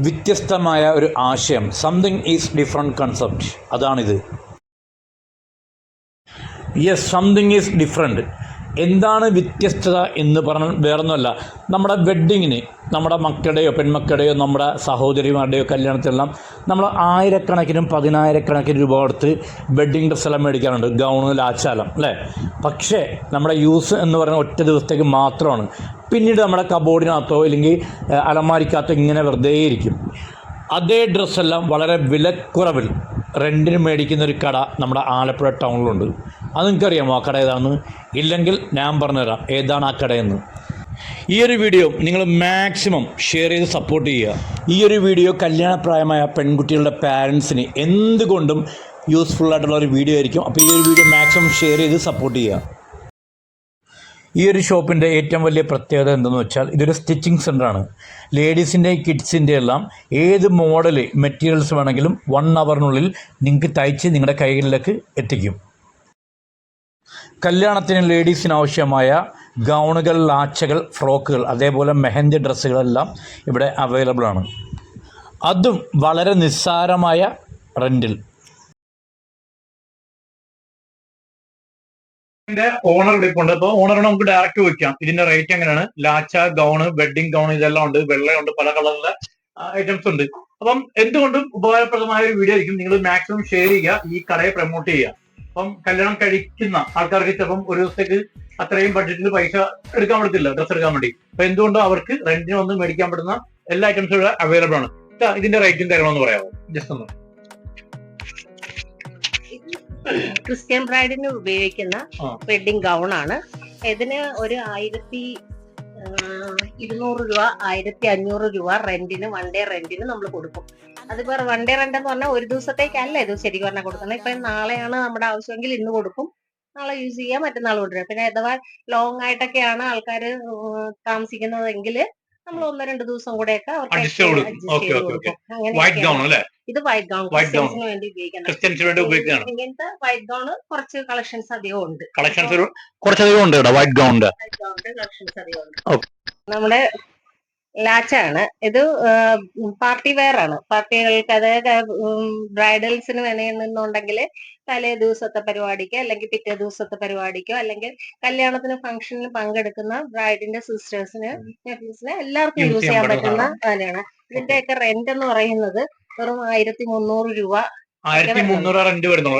വ്യത്യസ്തമായ ഒരു ആശയം. സംതിങ് ഈസ് ഡിഫറെന്റ് കൺസെപ്റ്റ് അതാണിത്. യെസ് സംതിങ് ഈസ് ഡിഫറെന്റ് എന്താണ് വ്യത്യസ്തത എന്ന് പറഞ്ഞാൽ വേറൊന്നുമല്ല. നമ്മുടെ വെഡ്ഡിങ്ങിന് നമ്മുടെ മക്കളുടെയോ പെൺമക്കളുടെയോ നമ്മുടെ സഹോദരിമാരുടെയോ കല്യാണത്തിലെല്ലാം നമ്മൾ ആയിരക്കണക്കിനും പതിനായിരക്കണക്കിന് രൂപ കൊടുത്ത് വെഡ്ഡിങ് ഡ്രസ്സെല്ലാം മേടിക്കാറുണ്ട്. ഗൗണ് ലാച്ചാലം അല്ലേ? പക്ഷേ നമ്മുടെ യൂസ് എന്ന് പറയുന്ന ഒറ്റ ദിവസത്തേക്ക് മാത്രമാണ്. പിന്നീട് നമ്മുടെ കബോർഡിനകത്തോ അല്ലെങ്കിൽ അലമാരിക്കകത്തോ ഇങ്ങനെ വെറുതെ ഇരിക്കും. അതേ ഡ്രസ്സെല്ലാം വളരെ വിലക്കുറവിൽ റെന്റിന് മേടിക്കുന്ന ഒരു കട നമ്മുടെ ആലപ്പുഴ ടൗണിലുണ്ട് അത് നിങ്ങൾക്കറിയാമോ ആ കട ഏതാണെന്ന്? ഇല്ലെങ്കിൽ ഞാൻ പറഞ്ഞുതരാം ഏതാണ് ആ കടയെന്ന്. ഈ ഒരു വീഡിയോ നിങ്ങൾ മാക്സിമം ഷെയർ ചെയ്ത് സപ്പോർട്ട് ചെയ്യുക. ഈ ഒരു വീഡിയോ കല്യാണപ്രായമായ പെൺകുട്ടികളുടെ പാരൻസിന് എന്തുകൊണ്ടും യൂസ്ഫുൾ ആയിട്ടുള്ള ഒരു വീഡിയോ ആയിരിക്കും. അപ്പോൾ ഈ ഒരു വീഡിയോ മാക്സിമം ഷെയർ ചെയ്ത് സപ്പോർട്ട് ചെയ്യുക. ഈ ഒരു ഷോപ്പിന്റെ ഏറ്റവും വലിയ പ്രത്യേകത എന്തെന്ന് വെച്ചാൽ ഇതൊരു സ്റ്റിച്ചിങ് സെന്ററാണ് ലേഡീസിന്റെ കിഡ്സിന്റെ എല്ലാം ഏത് മോഡൽ മെറ്റീരിയൽസ് വേണമെങ്കിലും വൺ അവറിനുള്ളിൽ നിങ്ങൾക്ക് തയ്ച്ച് നിങ്ങളുടെ കൈകളിലേക്ക് എത്തിക്കും. കല്യാണത്തിന് ലേഡീസിന് ആവശ്യമായ ഗൗണുകൾ ലാച്ചകൾ ഫ്രോക്കുകൾ അതേപോലെ മെഹന്തി ഡ്രസ്സുകളെല്ലാം ഇവിടെ അവൈലബിൾ ആണ്. അതും വളരെ നിസ്സാരമായ റെന്റിൽ ഇതിന്റെ ഓണർ ഉണ്ട് അപ്പൊ ഓണറിനെ നമുക്ക് ഡയറക്റ്റ് ചോദിക്കാം ഇതിന്റെ റേറ്റ് എങ്ങനെയാണ്? ലാച്ച ഗൗണ് വെഡിങ് ഗൗൺ ഇതെല്ലാം ഉണ്ട്. വെള്ളയുണ്ട് പല കളറിലെ ഐറ്റംസ് ഉണ്ട്. അപ്പം എന്തുകൊണ്ടും ഉപകാരപ്രദമായ ഒരു വീഡിയോ ആയിരിക്കും. നിങ്ങൾ മാക്സിമം ഷെയർ ചെയ്യുക. ഈ കടയെ പ്രൊമോട്ട് ചെയ്യുക. അപ്പം കല്യാണം കഴിക്കുന്ന ആൾക്കാർക്ക് ചിലപ്പം ഒരു ദിവസത്തേക്ക് അത്രയും ബഡ്ജറ്റിൽ പൈസ എടുക്കാൻ പറ്റത്തില്ല ഡ്രസ് എടുക്കാൻ വേണ്ടി. അപ്പൊ എന്തുകൊണ്ടും അവർക്ക് റെന്റിന് വന്ന് മേടിക്കാൻ പറ്റുന്ന എല്ലാ ഐറ്റംസും ഇവിടെ അവൈലബിൾ ആണ്. ഇതാ, ഇതിന്റെ റേറ്റും കാര്യങ്ങളൊന്ന് പറയാമോ ജസ്റ്റ് ഒന്ന്. ക്രിസ്ത്യൻ ബ്രൈഡിന് ഉപയോഗിക്കുന്ന. വെഡിങ് ഗൗൺ ആണ്. ഇതിന് ഒരു ആയിരത്തി ഇരുന്നൂറ് രൂപ ആയിരത്തി അഞ്ഞൂറ് രൂപ റെന്റിന് വൺ ഡേ റെന്റിന് നമ്മൾ കൊടുക്കും. അതിപ്പോ വൺ ഡേ റെന്റ് എന്ന് പറഞ്ഞാൽ ഒരു ദിവസത്തേക്കല്ല ഇത് ശരിക്കും പറഞ്ഞാൽ കൊടുക്കുന്നത് ഇപ്പൊ നാളെയാണ് നമ്മുടെ ആവശ്യമെങ്കിൽ ഇന്ന് കൊടുക്കും. നാളെ യൂസ് ചെയ്യാം മറ്റന്നാൾ കൊണ്ടുവരാം പിന്നെ അഥവാ ലോങ് ആയിട്ടൊക്കെയാണ് ആൾക്കാർ താമസിക്കുന്നതെങ്കിൽ നമ്മൾ ഒന്ന് രണ്ട് ദിവസം കൂടെയൊക്കെ അവർക്ക് Adjust ചെയ്ത് കൊടുക്കും. ഗൗൺ ഇത് വൈറ്റ് ഗൗൺ. ക്രിസ്ത്യൻസിന് വേണ്ടി ഉപയോഗിക്കുന്നത്. ഇങ്ങനത്തെ വൈറ്റ് ഗൗൺ കുറച്ച് കളക്ഷൻസ് അധികം ഉണ്ട്. കളക്ഷൻസ് കുറച്ചധികം ഉണ്ട് വൈറ്റ് ഗൗൺ വൈറ്റ് ഗൗണിന്റെ കളക്ഷൻസ് അധികം ഉണ്ട്. നമ്മുടെ ലാച്ചാണ് ഇത് പാർട്ടി വെയർ ആണ്. പാർട്ടികൾക്ക് അതായത് ബ്രൈഡൽസിന് വേണമെന്നുണ്ടെങ്കിൽ തലേ ദിവസത്തെ പരിപാടിക്കോ അല്ലെങ്കിൽ പിറ്റേ ദിവസത്തെ പരിപാടിക്കോ അല്ലെങ്കിൽ കല്യാണത്തിന് ഫംഗ്ഷനിൽ പങ്കെടുക്കുന്ന ബ്രൈഡിന്റെ സിസ്റ്റേഴ്സിന് നെഫ്യൂസിന് എല്ലാവർക്കും യൂസ് ചെയ്യാൻ പറ്റുന്ന അതിനാണ് ഇതിന്റെ ഇതിന്റെയൊക്കെ റെന്റ് എന്ന് പറയുന്നത് വെറും ആയിരത്തി മുന്നൂറ് രൂപ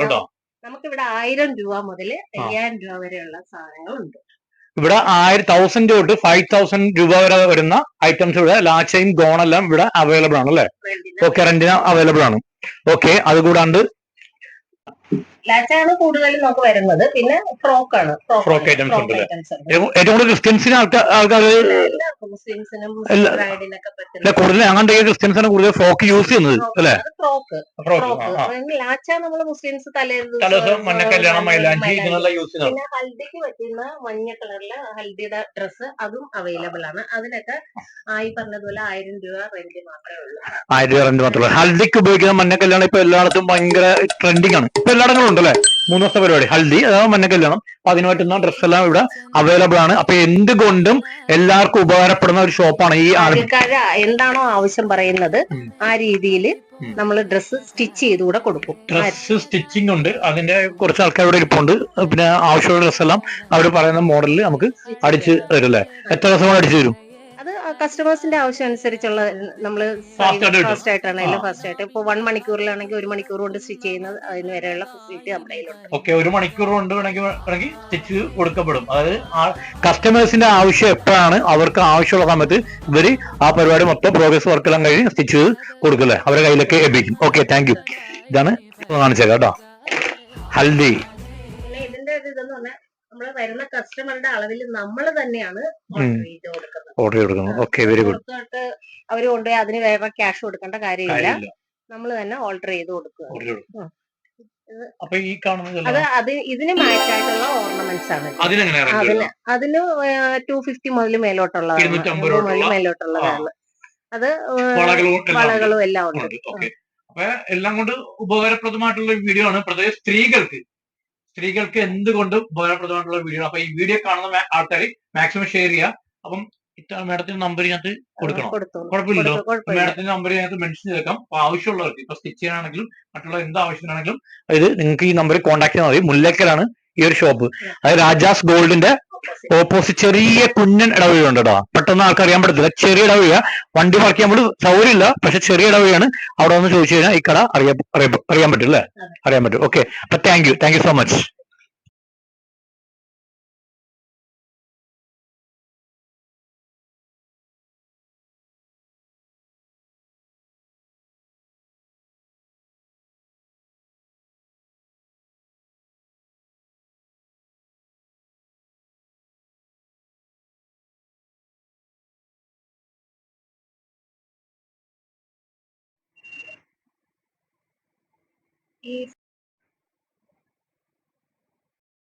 കേട്ടോ? നമുക്കിവിടെ ആയിരം രൂപ മുതൽ അയ്യായിരം രൂപ വരെയുള്ള സാധനങ്ങളുണ്ട്. ഇവിടെ ആയിരം തൗസൻഡ് തൊട്ട് ഫൈവ് തൗസൻഡ് രൂപ വരെ വരുന്ന ഐറ്റംസ് ഇവിടെ ലാച്ചയും ഗോണെല്ലാം ഇവിടെ അവൈലബിൾ ആണ് അല്ലെ? ഓക്കെ റെന്റിന് അവൈലബിൾ ആണ്. ഓക്കെ അതുകൂടാണ്ട് ലാച്ചാണ് കൂടുതലും നമുക്ക് വരുന്നത്. പിന്നെ ഫ്രോക്ക് ആണ്. ഫ്രോക്ക് items ഉണ്ട് അല്ലേ? ഐറ്റംസ് ഉണ്ട്. ഏറ്റവും കൂടുതൽ ക്രിസ്ത്യൻസിന് ആൾക്കാർ മുസ്ലിംസിനും കൂടുതൽ അങ്ങനത്തെ ക്രിസ്ത്യൻസാണ് കൂടുതൽ ഫ്രോക്ക് യൂസ് ചെയ്യുന്നത് അല്ലെ? ഫ്രോക്ക്. ഫ്രോക്ക് ലാച്ച നമ്മൾ മുസ്ലിംസ് തലേ തലേദിവസം മഞ്ഞ കല്യാണം മൈലാഞ്ചി ഇതിനെല്ലാം യൂസ് ചെയ്യുന്നത് പിന്നെ ഹൽദിക്ക് പറ്റുന്ന മഞ്ഞ കളറിലെ ഹൽദിയുടെ ഡ്രസ്സ് അതും അവൈലബിൾ ആണ്. അതിനൊക്കെ ആയി പറഞ്ഞതുപോലെ ആയിരം രൂപ റെന്റ് മാത്രമേ ഉള്ളൂ. ആയിരം രൂപ റെന്റ് മാത്രമേ ഉള്ളൂ. ഹൽദിക്ക് ഉപയോഗിക്കുന്ന മഞ്ഞ കല്യാണം ഇപ്പൊ എല്ലായിടത്തും ഭയങ്കര ട്രെൻഡിങ് ആണ്. ഇപ്പൊ എല്ലായിടങ്ങളും ഉണ്ടല്ലേ? മൂന്ന് ദിവസത്തെ പരിപാടി. ഹൽദി അതായത് മഞ്ഞ കല്യാണം. അപ്പൊ അതിന് പറ്റുന്ന ഡ്രസ് എല്ലാം ഇവിടെ അവൈലബിൾ ആണ്. അപ്പൊ എന്തുകൊണ്ടും എല്ലാവർക്കും ഉപകാരപ്പെടുന്ന ഒരു ഷോപ്പാണ് ഈ ആൾക്കാര് എന്താണോ ആവശ്യം പറയുന്നത് ആ രീതിയിൽ. നമ്മൾ ഡ്രസ്സ് സ്റ്റിച്ച് ചെയ്തുകൂടെ കൊടുക്കും. ഡ്രസ്സ് ഡ്രസ് സ്റ്റിച്ചിങ് ഉണ്ട്. അതിന്റെ കുറച്ച് ആൾക്കാർ ഇവിടെ ഇരിപ്പുണ്ട്. പിന്നെ ആവശ്യമുള്ള ഡ്രസ് എല്ലാം അവർ പറയുന്ന മോഡലിൽ നമുക്ക് അടിച്ച് തരും അല്ലേ എത്ര ദിവസം അടിച്ചു തരും? അത് കസ്റ്റമേഴ്സിന്റെ ആവശ്യം അനുസരിച്ചുള്ള നമ്മൾ. ഫാസ്റ്റ് ആയിട്ടാണ് ആ. ഫാസ്റ്റ് ആയിട്ട്. ഇപ്പൊ വൺ മണിക്കൂറിലാണെങ്കിൽ ഒരു മണിക്കൂർ കൊണ്ട് സ്റ്റിച്ച് ചെയ്യുന്നത് അതിന് വരെയുള്ള ഫെസിലിറ്റി നമ്മുടെ കയ്യിലുണ്ട്. ഓക്കെ ഒരു മണിക്കൂർ കൊണ്ട് വേണമെങ്കിൽ സ്റ്റിച്ച് കൊടുക്കപ്പെടും. അതായത് കസ്റ്റമേഴ്സിന്റെ ആവശ്യം എപ്പോഴാണ് അവർക്ക് ആവശ്യമുള്ള സമയത്ത് ഇവർ ആ പരിപാടി മൊത്തം പ്രോഗ്രസ് വർക്കെല്ലാം കഴിഞ്ഞ് സ്റ്റിച്ച് കൊടുക്കല്ലേ? അവരുടെ കയ്യിലൊക്കെ എത്തിക്കും ഓക്കെ താങ്ക് യു ഇതാണ് കാണിച്ചേക്കാം കേട്ടോ. ഹൽദി. ഇതിന്റെ ഒരു ഇതെന്ന് പറഞ്ഞാൽ നമ്മൾ വരുന്ന കസ്റ്റമറുടെ അളവിൽ നമ്മൾ തന്നെയാണ് ഓർഡർ ചെയ്ത് കൊടുക്കുന്നത്. ഓർഡർ കൊടുക്കണം ഓക്കെ വെരി ഗുഡ് അവർ അവർ കൊണ്ടുപോയി അതിന് വേറെ ക്യാഷ് കൊടുക്കേണ്ട കാര്യമില്ല. നമ്മൾ തന്നെ ഓൾട്ടർ ചെയ്ത് കൊടുക്കുക. അപ്പൊ ഈ കാണുന്നത് അത് അത് ഇതിന് മാച്ച് ആയിട്ടുള്ള ഓർണമെന്റ്സ് ആണ്. അതിന് അതിന് ടു ഫിഫ്റ്റി മുതൽ മേലോട്ടുള്ളതാണ്. 250 മുതൽ തൊട്ടുള്ള- മേലോട്ടുള്ളതാണ്. അത് വളകളും എല്ലാം ഉണ്ട്. എല്ലാം കൊണ്ട് ഉപകാരപ്രദമായിട്ടുള്ള ഒരു വീഡിയോ ആണ്. പ്രത്യേകിച്ച് സ്ത്രീകൾക്ക്. സ്ത്രീകൾക്ക് എന്തുകൊണ്ടും ഉപകാരപ്രദമായിട്ടുള്ള വീഡിയോ അപ്പൊ ഈ വീഡിയോ കാണുന്ന ആൾക്കാർ മാക്സിമം ഷെയർ ചെയ്യുക അപ്പം മാഡത്തിന്റെ നമ്പർ ഇതിനകത്ത് കൊടുക്കണം. കുഴപ്പമില്ലല്ലോ. മാഡത്തിന്റെ നമ്പർ ഇതിനകത്ത് മെൻഷൻ ചെയ്തേക്കാം. അപ്പൊ ആവശ്യമുള്ളവർക്ക് ഇപ്പൊ സ്റ്റിച്ച് ചെയ്യാനാണെങ്കിലും മറ്റുള്ള എന്ത് ആവശ്യത്തിനാണെങ്കിലും അതായത് നിങ്ങൾക്ക് ഈ നമ്പറിൽ കോൺടാക്ട് ചെയ്താൽ മതി. മുല്ലക്കലാണ് ഈ ഒരു ഷോപ്പ് അതായത് രാജാസ് ഗോൾഡിന്റെ ഓപ്പോസിറ്റ് ചെറിയ കുഞ്ഞൻ ഇടവഴിയുണ്ട് കേട്ടോ. പെട്ടെന്ന് ആൾക്ക് അറിയാൻ പറ്റത്തില്ല. ചെറിയ ഇടവഴിയ. വണ്ടി പാർക്ക് ചെയ്യാൻ പോലും സൗകര്യമില്ല. പക്ഷെ ചെറിയ ഇടവഴിയാണ്. അവിടെ വന്ന് ചോദിച്ചു കഴിഞ്ഞാൽ ഈ കട അറിയാൻ അറിയാൻ- അറിയാൻ പറ്റും അല്ലേ? അറിയാൻ പറ്റും. ഓക്കെ അപ്പൊ thank you thank you so much ഈ